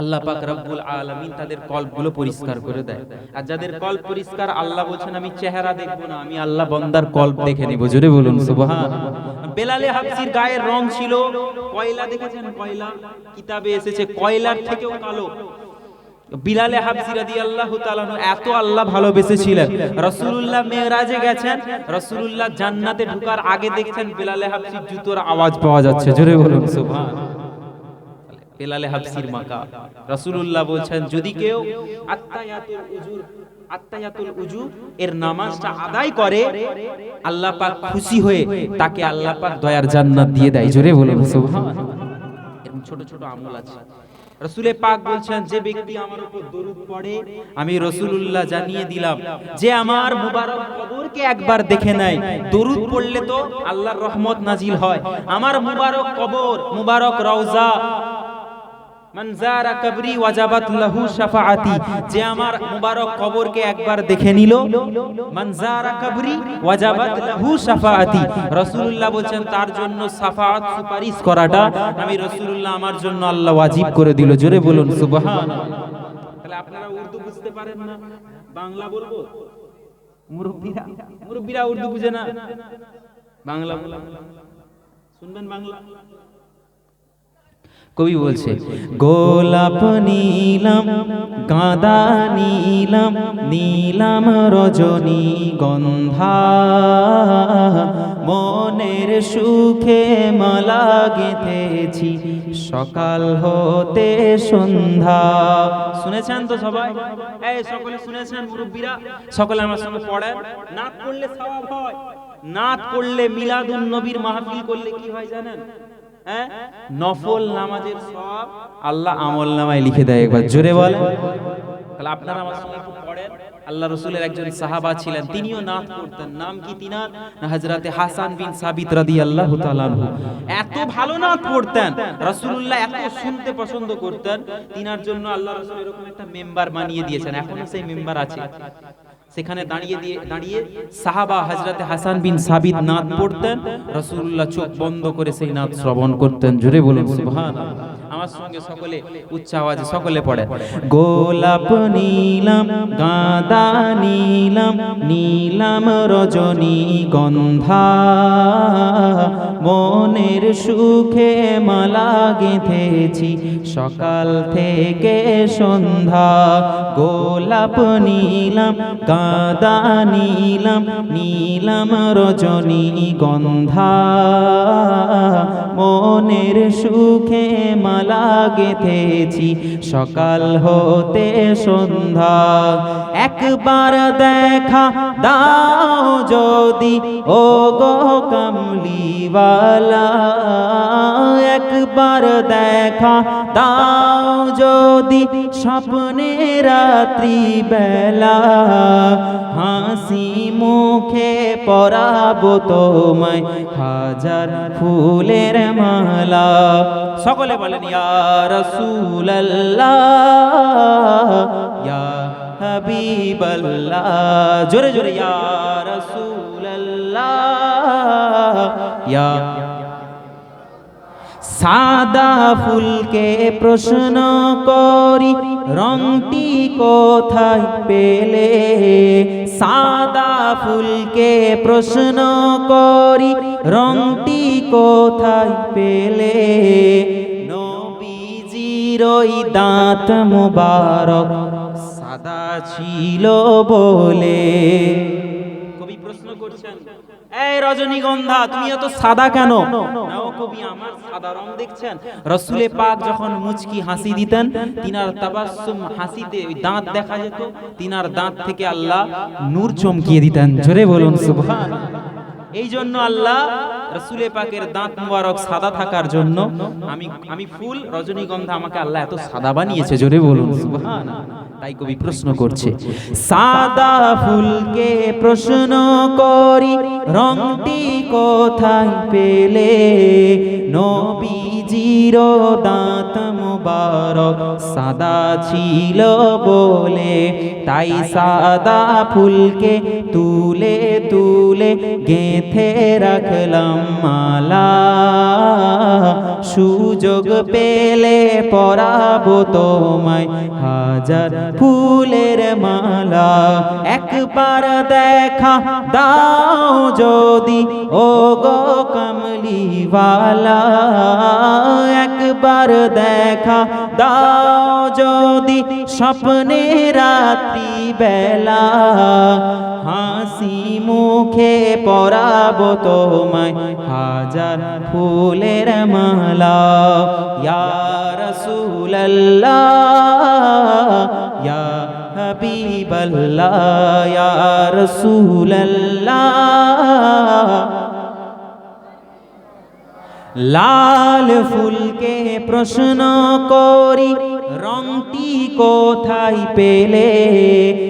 আল্লাহ পাক রব্বুল আলামিন তাদের কল্পগুলো পরিষ্কার করে দেয়। আর যাদের কল্প পরিষ্কার, আল্লাহ বলছেন, আমি চেহারা দেখব না, আমি আল্লাহ বন্দার কল্প দেখে জোরে বলুন, সুবহান। বেলালে হাফসির গায়ের রং ছিল কয়লা, দেখেছেন কয়লা? কিতাবে এসেছে, কয়লার থেকেও কালো। বিলালে হাবসি রাদিয়াল্লাহু তাআলা এত আল্লাহ ভালোবেসেছিলেন। রাসূলুল্লাহ মেরাজে গেছেন, রাসূলুল্লাহ জান্নাতে ঢোকার আগে দেখছেন বিলালে হাবসির জুতোর আওয়াজ পাওয়া যাচ্ছে। জোরে বলুন, সুবহান। বেলালে হাবসির মাকা রাসূলুল্লাহ বলছেন যদি কেউ আত্তায়াতুল উজুর আত্তায়াতুল উজু এর নামাজটা আদায় করে আল্লাহ পাক খুশি হয়ে তাকে আল্লাহ পাক দয়ার জান্নাত দিয়ে দেয়। জোরে বলুন সুবহান এরকম ছোট ছোট আমল আছে। রসুলে পাক বলছেন যে ব্যক্তি আমার উপর দরুদ পড়ে আমি রসুলুল্লাহ জানিয়ে দিলাম যে আমার মুবারক কবরকে একবার দেখে নেয়। দরুদ পড়লে তো আল্লাহর রহমত নাজিল হয়। আমার মুবারক কবর মুবারক রওজা মনজারা কবরি ওয়াজাবাত লাহু শাফাআতি, যে আমার মুবারক কবরকে একবার দেখে নিল। মনজারা কবরি ওয়াজাবাত লাহু শাফাআতি, রাসূলুল্লাহ তার জন্য শাফাআত সুপারিশ করাটা আমি রাসূলুল্লাহ আমার জন্য আল্লাহ ওয়াজিব করে দিল। জোরে বলুন, সুবহানাল্লাহ। তাহলে আপনারা উর্দু বুঝতে পারেন না? বাংলা বলব? মুরব্বিরা? মুরব্বিরা উর্দু বুঝে না? বাংলা শুনবেন বাংলা? কবি বলছে গোলাপ নীলাম গাঁদা নীলাম নীলাম রজনী গন্ধা মনের সুখে মালা গেঁথেছি সকাল হতে সন্ধ্যা। শুনেছেন তো সবাই? এই সকলে শুনেছেন মুরব্বীরা? সকলে আমার সঙ্গে পড়েন। নাচ করলে সওয়াব হয়। নাচ করলে মিলাদুন নবীর মাহফিল করলে কি হয় জানেন? নফল নামাজের সব আল্লাহ আমল নামায় লিখে দেয় একবার। জোরে বল। তাহলে আপনারা আমার সঙ্গে পড়েন। আল্লাহ রসুলের একজন সাহাবা ছিলেন। তিনিও নাচ করতেন। নাম কি তিনার? হজরতে হাসান বিন সাবিত রাদি আল্লাহ এত ভালো নাচ পড়তেন রসুল্লাহ এত শুনতে পছন্দ করতেন। তিনার জন্য আল্লাহ রসুল এরকম একটা মেম্বার বানিয়ে দিয়েছেন। এখনও সেই মেম্বার আছে। সেখানে দাঁড়িয়ে দিয়ে দাঁড়িয়ে সাহাবা হজরতে হাসান বিন সাবিত নাথ পড়তেন। রসুল্লাহ চোখ বন্ধ করে সেই নাথ শ্রবণ করতেন। জোরে বলুন সুবহান আমার সঙ্গে সকলে উচ্চ আওয়াজে সকলে পড়ে। গোলাপ নীলাম গাঁদা নীলাম নীলাম রজনী গন্ধা। মনের সুখে মালা গেঁথেছি সকাল থেকে সন্ধ্যা। গোলাপ নীলাম গাঁদা নীলাম নীলাম রজনী গন্ধা। মনের সুখে মালা গেথেছি সকাল হতে সন্ধ্যা। একবার দেখা দাও যদি ও গো কামলিওয়ালা। একবার দেখা দাও যদি, স্বপ্নে রাত্রি বেলা হাসি মুখে পরাবো তোমায়, হাজার ফুলের মালা। সকলে বলেন ইয়া রাসূলুল্লাহ ইয়া হাবিবাল্লাহ। জোরে জোরে ইয়া রাসূলুল্লাহ ইয়া সাদা ফুলকে প্রশ্ন করি, রংটি কোথায় পেলে? সাদা ফুলকে প্রশ্ন করি, রংটি কোথায় পেলে? নবীজির ওই দাঁত মুবারক সাদা ছিল বলে। এই রজনীগন্ধা, তুমি এত সাদা কেন? কবি, আমার সাদা রং দেখছেন। রসুলে পাক যখন মুচকি হাসি দিতেন, তিনার তাবাসসুম হাসিতে ওই দাঁত দেখা যেত। তিনার দাঁত থেকে আল্লাহ নূর চমকিয়ে দিতেন। জোরে বলুন সুবহান এই জন্য আল্লাহ রসুলে পাকের দাঁত মুবারক সাদা থাকার জন্য আমি আমি ফুল রজনীগন্ধা আমাকে আল্লাহ এত সাদা বানিয়েছে। জোরে বলুন সুবহান তাই কবি প্রশ্ন করছে সাদা ফুলকে প্রশ্ন করি রংটি কোথায় পেলে? নবীজির দাঁত মুবারক সাদা ছিল বলে তাই সাদা ফুলকে তুলে তুলে গেথে রাখলাম মালা। সুযোগ পেলে পরাবো তোমায়। হাজার ফুলের মালা একবার দেখা দাও যদি ও গো কমলিওয়ালা। একবার দেখা দাও যদি স্বপ্নে রাত্রি বেলা। হাসি মুখে পরাবো তোমায় হাজার ফুলের মালা। ইয়া রাসূলুল্লাহ, ইয়া হাবিবাল্লাহ, ইয়া রাসূলুল্লাহ। লাল ফুলকে প্রশ্ন করি, রংটি কোথায় পেলে?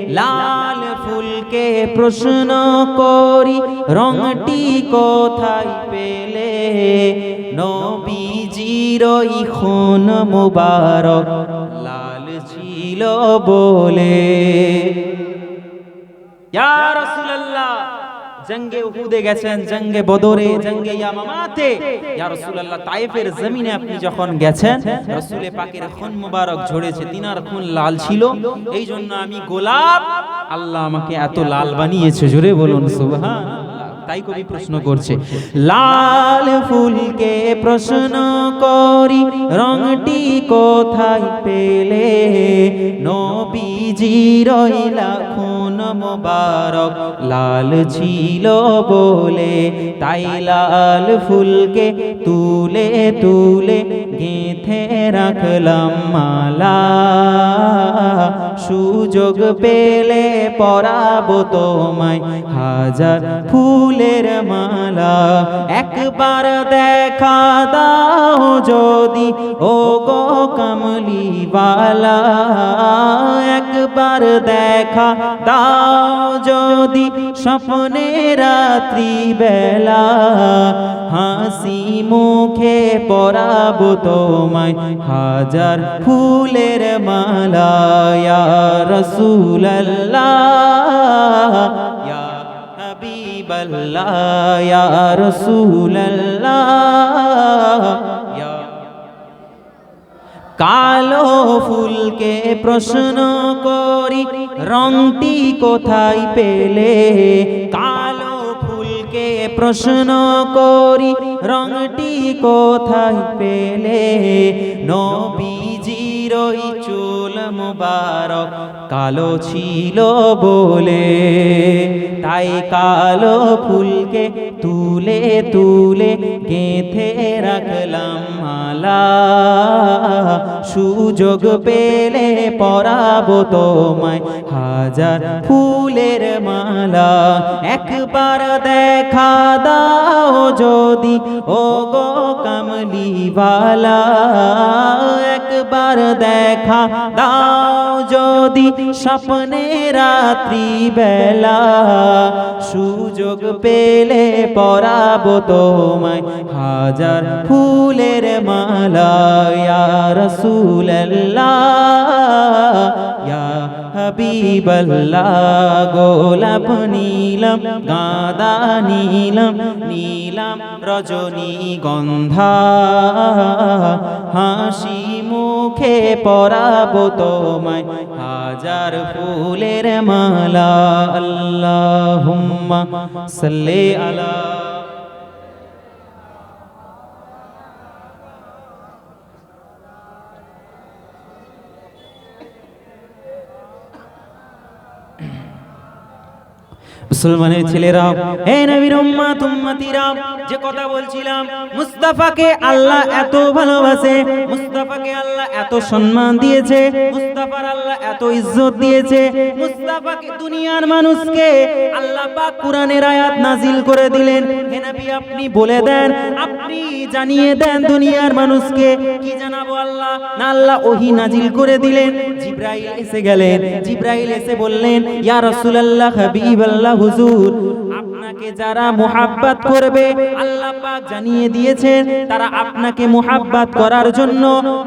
লাল ফুলকে প্রশ্ন করি, রংটি কোথায় পেলে? নবীজির ওই খুন মুবারক, লাল ছিল বলে। ইয়া রাসূলুল্লাহ! জঙ্গে উহুদে গেছেন, জঙ্গে বদরে, জঙ্গে ইয়ামামাতে। ইয়া রাসূলুল্লাহ তায়েফের জমিনে আপনি যখন গেছেন, রাসূলে পাকের খুন মোবারক ঝরেছে তিনার খুন লাল ছিল। এই জন্য আমি গোলাপ, আল্লাহ আমাকে এত লাল বানিয়েছে, জোরে বলুন সুবহানাল্লাহ তাই কবি প্রশ্ন করছে লাল ফুলকে প্রশ্ন করি রংটি কোথায় পেলে? নবীজি রইলা খুন মোবারক লাল ছিল বলে তাই লাল ফুলকে তুলে তুলে গেঁথে রাখলাম মালা। সুযোগ পেলে পরাবো তোমায় হাজার ফুলের মালা। একবার দেখা দাও যদি ও গো কমলিওয়ালা। একবার দেখা দাও যদি, স্বপ্নে রাত্রি বেলা হাসি মুখে পরাবো তোমায় হাজার ফুলের মালা। ইয়া রাসূলুল্লাহ কালো ফুলকে প্রশ্ন করি, রংটি কোথায় পেলে? কালো ফুলকে প্রশ্ন করি, রংটি কোথায় পেলে? নবীজির ওই চুল মুবারক কালো ছিল বলে। তাই কালো ফুলকে তুলে তুলে গেঁথে রাখলাম মালা। সুযোগ পেলে পরাবো তোমায় হাজার ফুলের মালা। একবার দেখা দাও যদি ও গো কমলিওয়ালা। একবার দেখা দাও যদি, স্বপ্নে রাত্রি বেলা সুযোগ পেলে পরাবো তোমায় হাজার ফুলের মালা রাসূলুল্লাহ, ইয়া হাবিবাল্লাহ, গোলাপ নীলম, গাঁদা নীলম নীলম রজনী গন্ধা, হাসি মুখে পরাবো তোমায়, হাজার ফুলের মালা, আল্লাহুম্মা সাল্লি আলা মুসলমানের ছেলেরা হে নবীর উম্মাত, উম্মতিরা, যে কথা বলছিলাম, মুস্তাফাকে আল্লাহ এত ভালোবাসে, মুস্তাফাকে আল্লাহ এত সম্মান দিয়েছে, মুস্তাফার আল্লাহ এত ইজ্জত দিয়েছে, মুস্তাফাকে দুনিয়ার মানুষকে আল্লাহ পাক কোরআনের আয়াত নাজিল করে দিলেন। হে নবী, আপনি বলে দেন, আপনি জানিয়ে দেন দুনিয়ার মানুষকে, কি জানাব আল্লাহ? না আল্লাহ ওহি নাজিল করে দিলেন। জিব্রাইল এসে গেলেন। জিব্রাইল এসে বললেন ইয়া রাসূলুল্লাহ হাবিবাল্লাহ হুজুর আপনাকে যারা মুহাব্বাত করবে, আল্লাহ পাক জানিয়ে দিয়েছেন, তারা আপনাকে মুহাব্বাত করার জন্য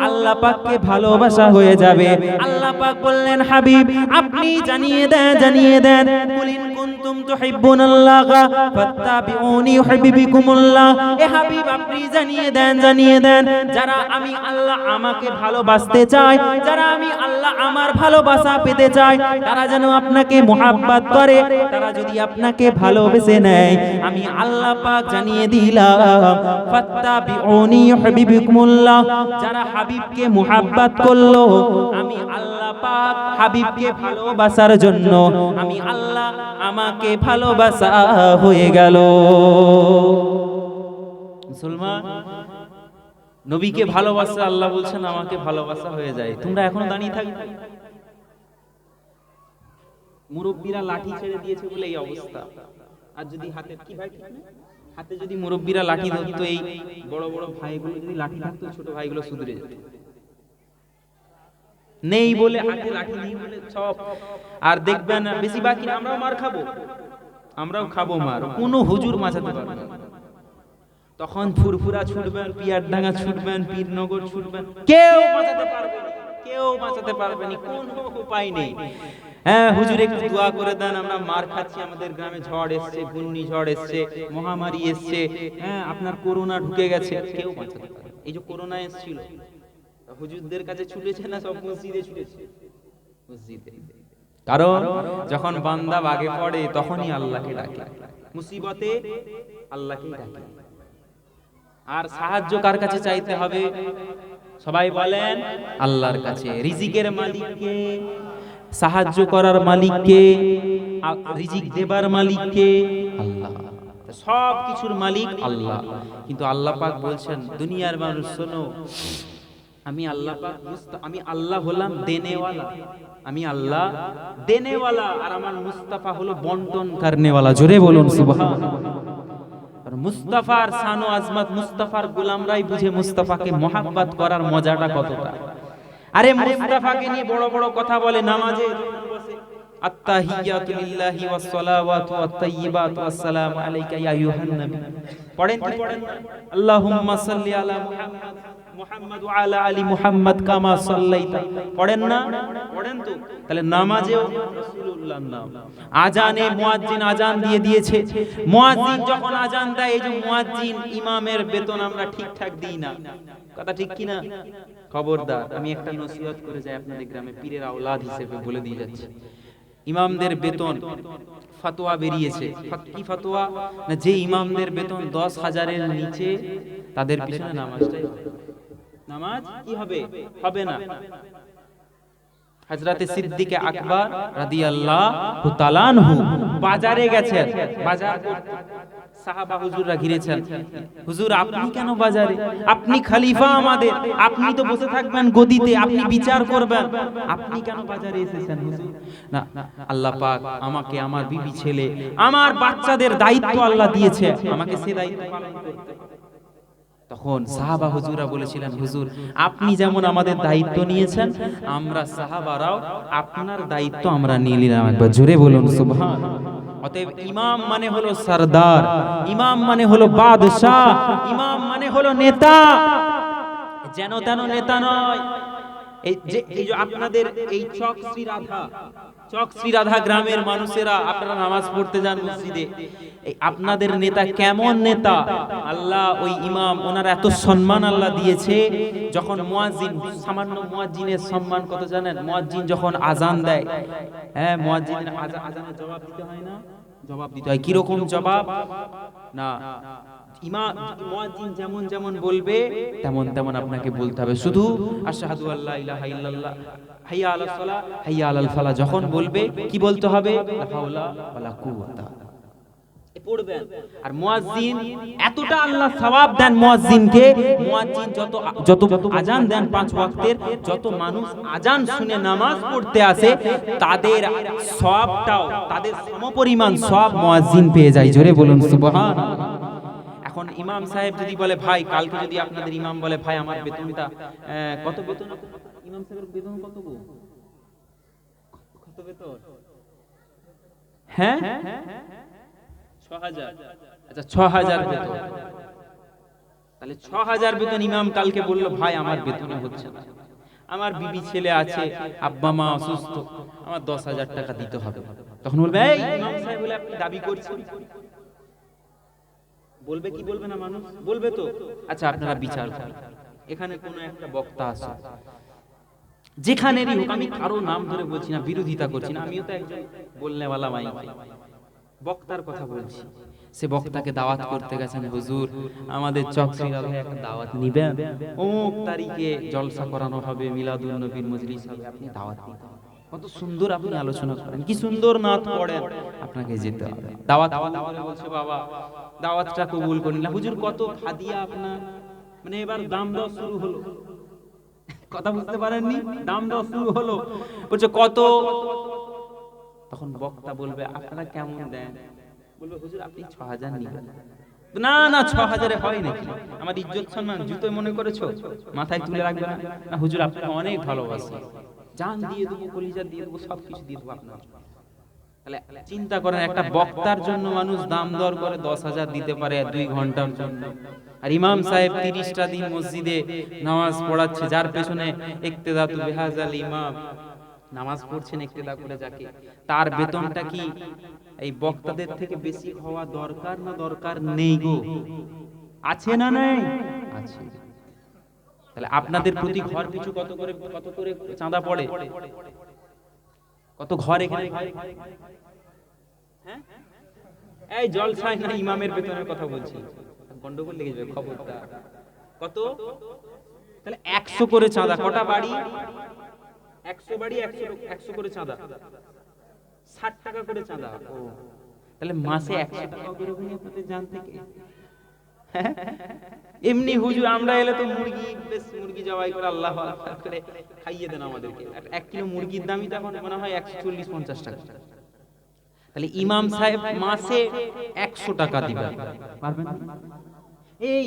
আল্লাহ পাককে ভালোবাসা হয়ে যাবে। আল্লাহ পাক বললেন, হাবিব, আপনি জানিয়ে দেন জানিয়ে দেন কুলিন কুনতুম তুহিব্বুনাল্লাহ ফাত্তাবিউনি ইউহিব্বুকুমুল্লাহ। এ হাবিব, আপনি জানিয়ে দেন জানিয়ে দেন, যারা আমি আল্লাহ আমাকে ভালোবাসতে চায় যারা আমি আল্লাহ আমার ভালোবাসা পেতে চায় তারা যেন আপনাকে মোহাব্বত করে, তারা যদি আপনাকে ভালোবেসে নেয় আমি আল্লাহ পাক জানিয়ে দিলাম, ফাত্তাবিউনি ইউহিব্বুকুমুল্লাহ যারা হাবিবকে মোহাব্বত করল, আমি আল্লাহ পাক হাবিবকে ভালোবাসার জন্য, আমি আল্লাহ আমাকে ভালোবাসা হয়ে গেল। মুসলমান, নবীকে ভালোবাসা আল্লাহ বলছেন, আমাকে ভালোবাসা হয়ে যায়। তোমরা এখনও দাঁড়িয়ে থাকবে মুরব্বীরা লাঠি ছেড়ে দিয়েছে বলে এই অবস্থা। আর যদি হাতে কি ভাই হাতে যদি মুরব্বীরা লাঠি ধরতো এই বড় বড় ভাইগুলো যদি লাঠি থাকতো ছোট ভাইগুলো যেত। নেই বলে হাতে লাঠি নেই বলে সব আর দেখবেন বেশি বাকি আমরাও মার খাব। আমরাও খাব। মার। কোনো হুজুর মাঝাতে পারবে না। তখন ফুরফুরা ছুটবেন পিয়ারডাঙ্গা ছুটবেন পীরনগর ছুটবেন। কেউ বাঁচাতে পারবে না। কেউ বাঁচাতে পারবে না কোনো উপায় নেই। হ্যাঁ হুজুর একটু দোয়া করে দেন আমরা মার খাচ্ছি আমাদের গ্রামে ঝড় এসছে ঘূর্ণি ঝড় এসছে মহামারী এসছে হ্যাঁ আপনার করোনা ঢুকে গেছে কেউ বাঁচাতে পারবে এই যে করোনা এসেছিল হুজুরদের কাছে ছুটেছে না সব মসজিদে ছুটেছে? মসজিদে। কারণ যখন বান্দা বাগে পড়ে তখনই আল্লাহকে ডাকে। মুসিবতে আল্লাহকেই ডাকে। আর সাহায্য কার কাছে চাইতে হবে? সবাই বলেন, আল্লাহর কাছে। রিজিকের মালিককে, সাহায্য করার মালিককে রিজিক দেবার মালিককে, আল্লাহ। সব কিছুর মালিক আল্লাহ। কিন্তু আল্লাহ পাক বলছেন, দুনিয়ার মানুষ, শোনো, আমি আল্লাহ পাক আমি আল্লাহ হলাম দেনেওয়ালা। আমি আল্লাহ দেনেওয়ালা আর আমার মুস্তাফা হলো বন্টন কারনেওয়ালা। জোরে বলুন সুবহান আর মুস্তাফার সানো আজমাত মুস্তাফার গোলামরাই বুঝে মুস্তাফাকে মহাব্বাত করার মজাটা কতটা? আরে মুস্তাফাকে নিয়ে বড় বড় কথা বলে নামাজে। আত্তাহিয়াতু লিল্লাহি ওয়াস সালাওয়াতু ওয়াত তাইয়্যিবাতু আসসালামু আলাইকা ইয়া আইয়ুহান নবী। পড়েন পড়েন। আল্লাহুম্মা সাল্লি আলা মুহাম্মাদ। ইমামের বেতন আমরা ঠিকঠাক দিই না। কথা ঠিক খবরদার, আমি একটা নসিহত করে যাই আপনাদের গ্রামে পীরের আওলাদ হিসেবে বলে দিয়ে যাচ্ছি। ইমামদের বেতন ফতোয়া বেরিয়েছে। কি ফতোয়া? না, যে ইমামদের বেতন দশ হাজারের নিচে, তাদের পিছনে নামাজটাই। নামাজ কি হবে? হবে না। হযরতে সিদ্দিকে আকবর রাদিয়াল্লাহু তাআলা আনহু বাজারে গেছেন বাজার সাহাবা হুজুররা ঘিরেছেন। হুজুর আপনি কেন বাজারে? আপনি খলিফা আমাদের। আপনি তো বসে থাকবেন গদিতে আপনি বিচার করবেন। আপনি কেন বাজারে এসেছেন হুজুর? না আল্লাহ পাক আমাকে আমার বিবি ছেলে আমার বাচ্চাদের দায়িত্ব আল্লাহ দিয়েছে। আমাকে সে দায়িত্ব পালন করতে। তখন সাহাবা হুজুরা বলেছিলেন হুজুর আপনি যেমন আমাদের দায়িত্ব নিয়েছেন আমরা সাহাবারাও আপনার দায়িত্ব আমরা নিয়ে নিলাম। একবার জোরে বলুন সুবহান। অতএব ইমাম মানে হলো সরদার ইমাম মানে হলো বাদশাহ ইমাম মানে হলো নেতা। যেন তেন নেতা নয়। এই যে এই যে আপনাদের এই চক শ্রী রাধা চক শ্রী রাধা গ্রামের মানুষেরা, আপনারা নামাজ পড়তে যান মসজিদে। আপনাদের নেতা কেমন নেতা? আল্লাহ, ওই ইমাম, ওনার এত সম্মান আল্লাহ দিয়েছে। যখন মুয়াজ্জিন, সামান্য মুয়াজ্জিনের সম্মান কত জানেন? মুয়াজ্জিন যখন আজান দেয় হ্যাঁ মুয়াজ্জিনের আজানের জবাব দিতে হয় না? জবাব দিতে হয়। কীরকম জবাব? না। ইমাম মুয়াজ্জিন যেমন যেমন বলবে তেমন তেমন আপনাকে বলতে হবে। শুধু আশহাদু আল্লা ইলাহা ইল্লাল্লাহ হাইয়া আলাস সালাহ হাইয়া আলাল ফালাহ যখন বলবে কি বলতে হবে? লা হাওলা ওয়ালা কুওয়াতা। পড়বেন। আর মুয়াজ্জিন এতটা আল্লাহ সওয়াব দেন মুয়াজ্জিনকে মুয়াজ্জিন যত যত আজান দেন পাঁচ ওয়াক্তের যত মানুষ আজান শুনে নামাজ পড়তে আসে তাদের সওয়াবটাও তাদের সমপরিমাণ সওয়াব মুয়াজ্জিন পেয়ে যায়। জোরে বলুন সুবহানাল্লাহ। এখন ইমাম সাহেব যদি বলে ভাই কালকে যদি আপনাদের ইমাম বলে ভাই আমার বেতনটা কত বেতন? ইমাম সাহেবের বেতন কত গো? কত বেতন? হ্যাঁ? আচ্ছা ছ হাজার বেতন। তাহলে ছ হাজার বেতন ইমাম কালকে বলল ভাই আমার বেতনে হচ্ছে না। আমার বিবি ছেলে আছে আব্বা মা অসুস্থ আমার দশ হাজার টাকা দিতে হবে। তখন বলবে এই ইমাম সাহেব বলে আপনি দাবি করছেন? বলবে কি বলবে না মানুষ? বলবে তো। আচ্ছা আপনারা বিচার করুন। এখানে কোনো একটা বক্তা আছে। যেখানেরই হোক, আমি কারও নাম ধরে বলছি না, বিরোধিতা করছি না। আমিও তো একজন বলনেওয়ালা মাই বক্তার কথা বলছি। সে বক্তাকে দাওয়াত করতে গেছেন, হুজুর, আমাদের চকশ্রীরা একটা দাওয়াত নিবেন। অমুক তারিখে জলসা করানো হবে মিলাদুল নবীর মজলিস হবে। আপনি দাওয়াত দিতে। কত সুন্দর আপনি আলোচনা করেন, কি সুন্দর পড়েন আপনাকে যেতে হবে। দাওয়াত বলছে, বাবা, দাওয়াতটা কবুল করি না হুজুর, কত আপনার? মানে এবার দাম শুরু হলো। কথা বুঝতে পারেননি? দাম শুরু হলো। বলছে, কত? তখন বক্তা বলবে, আপনারা কেমন দেন? বলবে, হুজুর, আপনি ছ হাজার নিবেন না না ছ হাজারে হয় নাকি? আমার ইজ্জত সম্মান জুতোয় মনে করেছ? মাথায় তুলে রাখবে না? না, হুজুর, আপনাকে অনেক ভালোবাসি। জান দিয়ে দেবো কলিজা দিয়ে দেবো সব কিছু দিয়ে দেবো আপনার। তাহলে চিন্তা করেন একটা বক্তার জন্য মানুষ দাম দর করে দশ হাজার দিতে পারে দুই ঘণ্টার জন্য। আর ইমাম সাহেব তিরিশটা দিন মসজিদে নামাজ পড়াচ্ছে যার পেছনে ইক্তেদাতু বিহাজাল ইমাম। নামাজ পড়ছেন ইক্তেদা করে যাকে তার বেতনটা কি? এই বক্তাদের থেকে বেশি হওয়া দরকার না দরকার নেই গো। আছে না নেই? আছে। তাহলে আপনাদের প্রতি ঘর পিছু কত করে কত করে চাঁদা পড়ে? কত ঘর এখানে? হয়? এই জলসাই না ইমামের বেতনের কথা বলছি। গন্ডগোল লেগে যাবে খবরটা কত? তাহলে একশো করে চাঁদা কটা বাড়ি? একশো বাড়ি একশো একশো করে চাঁদা। ষাট টাকা করে চাঁদা তাহলে মাসে একশো টাকা করে আপনাদের জান থেকে। হ্যাঁ? এমনি হুজুর আমরা এলে তো মুরগি বেশ মুরগি জবাই করে আল্লাহ করে খাইয়ে দেন আমাদেরকে এক- কিলো মুরগির দামই তো এখন মনে হয় একশো চল্লিশ পঞ্চাশ টাকা। তাহলে ইমাম সাহেব মাসে একশো টাকা দিবেন পারবেন? এই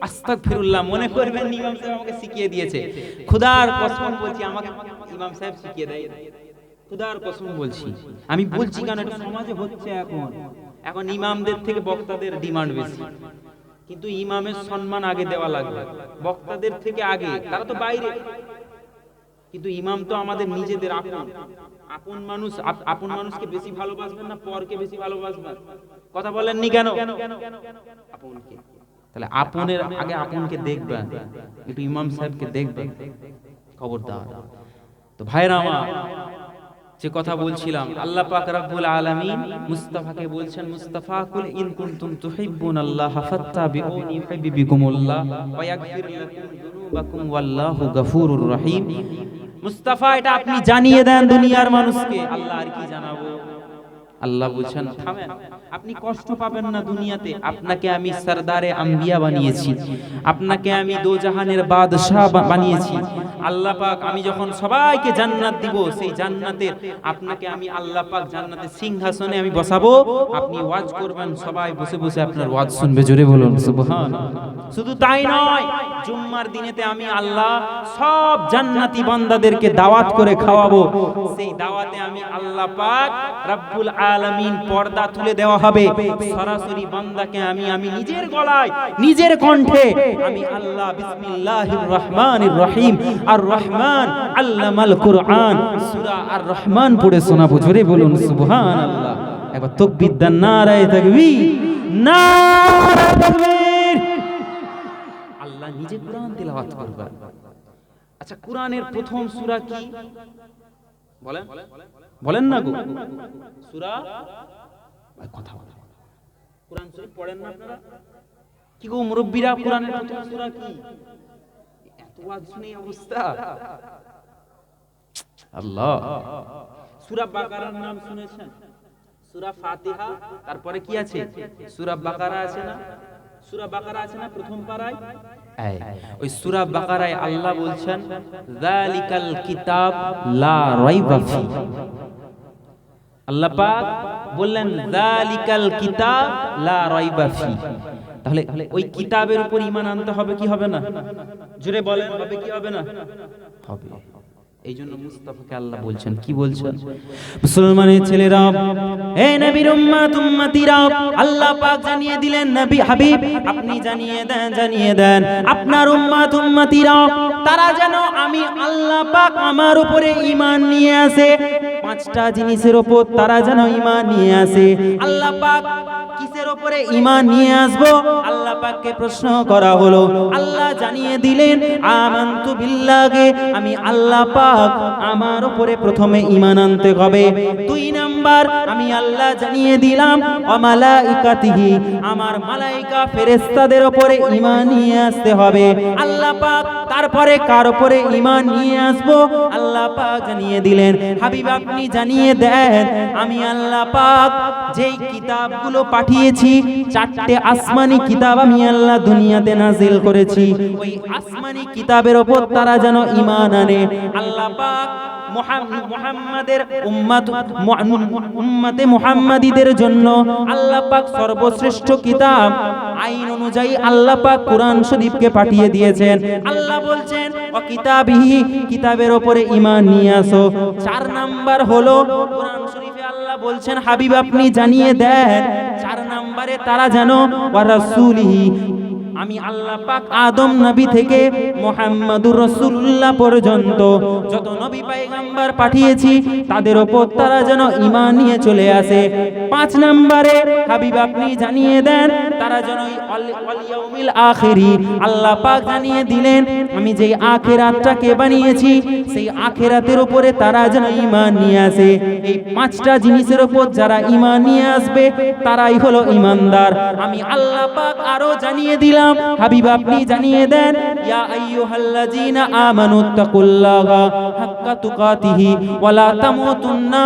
আস্তাক ফিরুল্লাহ মনে করবেন ইমাম সাহেব আমাকে শিখিয়ে দিয়েছে। খুদার কসম বলছি আমাকে ইমাম সাহেব শিখিয়ে দেয়। খুদার কসম বলছি। আমি বলছি কেন এটা সমাজে হচ্ছে এখন। এখন ইমামদের থেকে বক্তাদের ডিমান্ড বেশি। কিন্তু ইমামের সম্মান আগে দেওয়া লাগবে। বক্তাদের থেকে আগে, তারা তো বাইরে। কিন্তু ইমাম তো আমাদের নিজেদের আপন। আপন মানুষ আপন মানুষকে বেশি ভালোবাসবেন না, পরকে বেশি ভালোবাসবেন। কথা বলেননি কেন? আপনকে। তাহলে আপনের আগে আপনকে দেখবেন। একটু ইমাম সাহেবকে দেখবেন। খবরদার। তো ভাইরা আমার যে কথা বলছিলাম আল্লাহ পাক রাব্বুল আলামিন মুস্তাফাকে বলছেন মুস্তাফা কুল ইন কুনতুম তুহিব্বুন আল্লাহ ফাত্তাবিউনি ইউহিব্বুকুমুল্লাহ ওয়া ইয়াগফির লাকুম যুনুবাকুম ওয়াল্লাহু গাফুরুর রহিম। মুস্তাফা এটা আপনি জানিয়ে দেন দুনিয়ার মানুষকে। আল্লাহ আর কি জানাব? আল্লাহ বলছেন থামেন আপনি কষ্ট পাবেন না দুনিয়াতে। আপনাকে আমি সরদারে আম্বিয়া বানিয়েছি। আপনাকে আমি দো জাহানের বাদশাহ বানিয়েছি। আল্লাহ পাক আমি যখন সবাইকে জান্নাত দিব সেই জান্নাতের আপনাকে আমি আল্লাহ পাক জান্নাতের সিংহাসনে আমি বসাবো। আপনি ওয়াজ করবেন সবাই বসে বসে আপনার ওয়াজ শুনবে জোরে বলুন সুবহান। শুধু তাই নয় জুম্মার দিনেতে আমি আল্লাহ সব জান্নাতি বান্দাদেরকে দাওয়াত করে খাওয়াবো। সেই দাওয়াতে আমি আল্লাহ পাক রব্বুল আলামিন পর্দা তুলে দেওয়া হবে। সরাসরি বান্দাকে আমি আমি নিজের গলায়, নিজের কণ্ঠে আমি আল্লাহ বিসমিল্লাহির রহমানির রহিম, আর রহমান আল্লামাল কুরআন। সূরা আর রহমান পড়ে শোনাবো, জোরে বলুন, সুবহানাল্লাহ। একবার তাকবীর দেন, নারায়ে তাকবীর নারায়ে তাকবীর। আল্লাহ নিজে কোরআন তেলাওয়াত করবেন। আচ্ছা কোরআনের প্রথম সূরা কি? বলেন। বলেন না গো। সূরা? ভাই, কথা বলেন। কোরআন শরীফ পড়েন না আপনারা? কি গো মুরব্বিরা কোরআনের প্রথম সূরা কি? এত শুনে অবস্থা। আল্লাহ। সূরা বাকারার নাম শুনেছেন? সূরা ফাতিহা তারপরে কি আছে? সূরা বাকারা আছে না? সূরা বাকারা আছে না প্রথম পারায় ওই সূরা বাকারায় আল্লাহ বলছেন যালিকাল কিতাব লা রাইবা ফি। আল্লাহ পাক বললেন যালিকাল কিতাব লা রাইবা ফি। তাহলে ওই কিতাবের উপর ঈমান আনতে হবে কি হবে না? জোরে বলেন হবে কি হবে না? হবে। এই জন্য মুস্তাফাকে আল্লাহ বলছেন কি বলছেন? মুসলমানের ছেলেরা এ নবীর উম্মাত উম্মতিরা আল্লাহ পাক জানিয়ে দিলেন নবী হাবিব আপনি জানিয়ে দেন জানিয়ে দেন আপনার উম্মাত উম্মতিরা তারা যেন আমি আল্লাহ পাক আমার উপরে ঈমান নিয়ে আসে পাঁচটা জিনিসের উপর তারা যেন ঈমান নিয়ে আসে। আল্লাহ পাক কিসের উপরে ঈমান নিয়ে আসব? আল্লাহ পাককে প্রশ্ন করা হলো। আল্লাহ জানিয়ে দিলেন, আমান্তু বিল্লাহে আমি আল্লাহ পাক আমার উপরে প্রথমে ঈমান আনতে হবে। দুই নাম্বার, আমি আল্লাহ জানিয়ে দিলাম, অমালাইকাতিহি আমার মালাইকা ফেরেশতাদের ওপরে ঈমান নিয়ে আসতে হবে। আল্লাহ পাক তারপরে কার ওপরে ঈমান নিয়ে আসব? আল্লাহ পাক জানিয়ে দিলেন, হাবিব আপনি জানিয়ে দেন, আমি আল্লাহ পাক যেই কিতাবগুলো পাঠিয়েছি, চারটে আসমানি কিতাব আমি আল্লাহ দুনিয়াতে নাজিল করেছি। ওই আসমানি কিতাবের ওপর তারা যেন ইমান আনে। আল্লাহ পাক মুহাম্মাদের উম্মাত উম্মাতে মুহাম্মাদীদের জন্য আল্লাহ পাক সর্বশ্রেষ্ঠ কিতাব। আইন অনুযায়ী আল্লাহ পাক কোরআন শরীফকে পাঠিয়ে দিয়েছেন। আল্লাহ বলছেন কিতাবিহি কিতাবের ওপরে ঈমান নিয়ে আসো। চার নাম্বার হলো, কোরআন শরীফে আল্লাহ বলছেন, হাবিব, আপনি জানিয়ে দেন, চার নাম্বারে তারা যেন ওয়া রাসূলিহি আমি আল্লাহ পাক আদম নবী থেকে মোহাম্মদুর রসুল্লাহ পর্যন্ত যত নবী পাইগাম্বার পাঠিয়েছি তাদের ওপর তারা যেন ঈমান নিয়ে চলে আসে। পাঁচ নম্বরে হাবিব আপনি জানিয়ে দেন তারা যেন আখিরি আল্লাহ পাক জানিয়ে দিলেন আমি যেই আখেরাতটাকে বানিয়েছি সেই আখেরাতের উপরে তারা যেন ঈমান নিয়ে আসে। এই পাঁচটা জিনিসের উপর যারা ঈমান নিয়ে আসবে তারাই হলো ঈমানদার। আমি আল্লাহ পাক আরও জানিয়ে দিলাম হাবিব, আপনি জানিয়ে দেন, ইয়া আইয়ুহাল্লাযীনা আমানু তাকুল্লাহা হাক্কা তুকাতিহি ওয়ালা তামুতুন্না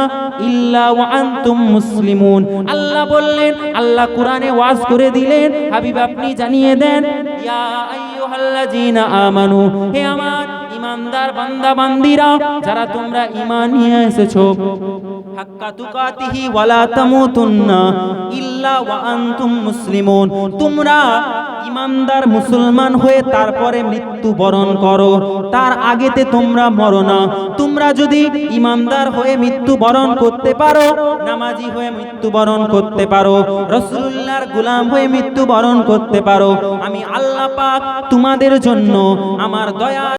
ইল্লা ওয়া আনতুম মুসলিমুন। আল্লাহ বললেন, আল্লাহ কোরআনে ওয়াজ করে দিলেন। হাবিব, আপনি জানিয়ে দেন, ইয়া আইয়ুহাল্লাযীনা আমানু, হে আমার ইমানদার বান্দা বান্দিরা যারা তোমরা ঈমান নিয়ে এসেছ হাক্কা তুকাতিহি ওয়ালা তামুতুন্না ইল্লা ওয়া আনতুম মুসলিমুন। তোমরা ইমানদার মুসলমান হয়ে তারপরে মৃত্যু বরণ করো। তার আগেতে তোমরা মরো না। তোমরা যদি ইমানদার হয়ে মৃত্যু বরণ করতে পারো নামাজি হয়ে মৃত্যু বরণ করতে পারো রসুল্লাহর গুলাম হয়ে মৃত্যু বরণ করতে পারো আমি আল্লাহ পাক তোমাদের জন্য আমার দয়া